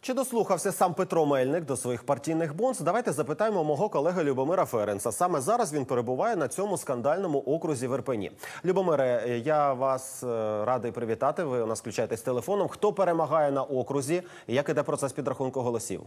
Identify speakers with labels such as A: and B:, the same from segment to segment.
A: Чи дослухався сам Петро Мельник до своїх партійних бонс? Давайте запитаємо мого колеги Любомира Ференса. Саме зараз він перебуває на цьому скандальному окрузі в. Любомире, е, я вас е, радий привітати. Ви у нас включаєтесь телефоном. Хто перемагає на окрузі? Як іде процес підрахунку голосів?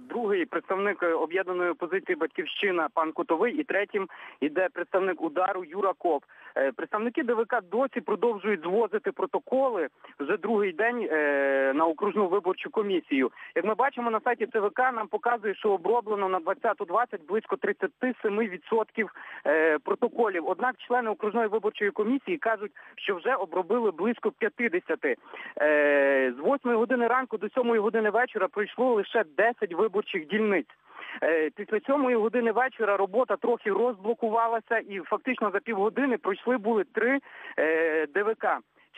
B: Другий представник е, об'єднаної опозиції Батьківщина пан Кутовий, і третім іде представник удару Юра Коп. Е, Представники ДВК досі продовжують звозити протоколи вже другий день е, на окружну виборчу комісію. Як ми бачимо на сайті ЦВК, нам показує, що оброблено на 20.20 близько 37% е, протоколів. Однак члени окружної виборчої комісії кажуть, що вже обробили близько 50. Е, З 8 години ранку до 7 години вечора пройшло лише 10 виборчих дільниць. Е, Після 7 години вечора робота трохи розблокувалася і фактично за півгодини пройшли були три е, ДВК.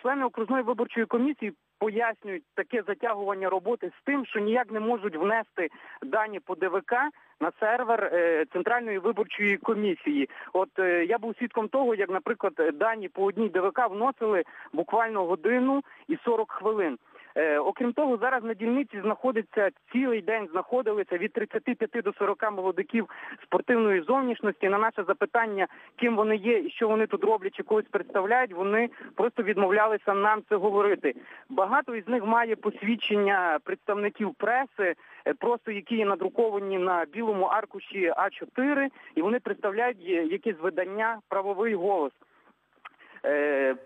B: Члени окружної виборчої комісії пояснюють таке затягування роботи з тим, що ніяк не можуть внести дані по ДВК на сервер е, Центральної виборчої комісії. От я був свідком того, як, наприклад, дані по одній ДВК вносили буквально годину і 40 хвилин. Е, окрім того, зараз на дільниці знаходиться цілий день знаходилися від 35 до 40 молодиків спортивної зовнішності. На наше запитання, ким вони є і що вони тут роблять, чи когось представляють, вони просто відмовлялися нам це говорити. Багато із них має посвідчення представників преси, е, просто які є надруковані на білому аркуші А4, і вони представляють е, якесь видання правовий голос.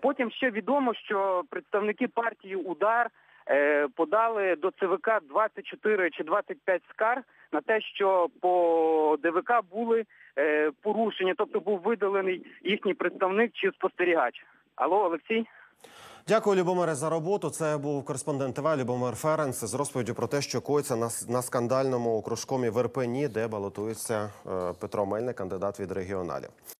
B: Потім ще відомо, що представники партії Удар подали до ЦВК 24 чи 25 скарг на те, що по ДВК були е, порушення, тобто був видалений їхній представник чи спостерігач. Алло, Олексій?
A: Дякую, Любомире, за роботу. Це був кореспондент ТВ Любомир Ференс з розповіддю про те, що коїться на, на скандальному окружкомі в де балотується е, Петро Мельник, кандидат від регіоналів.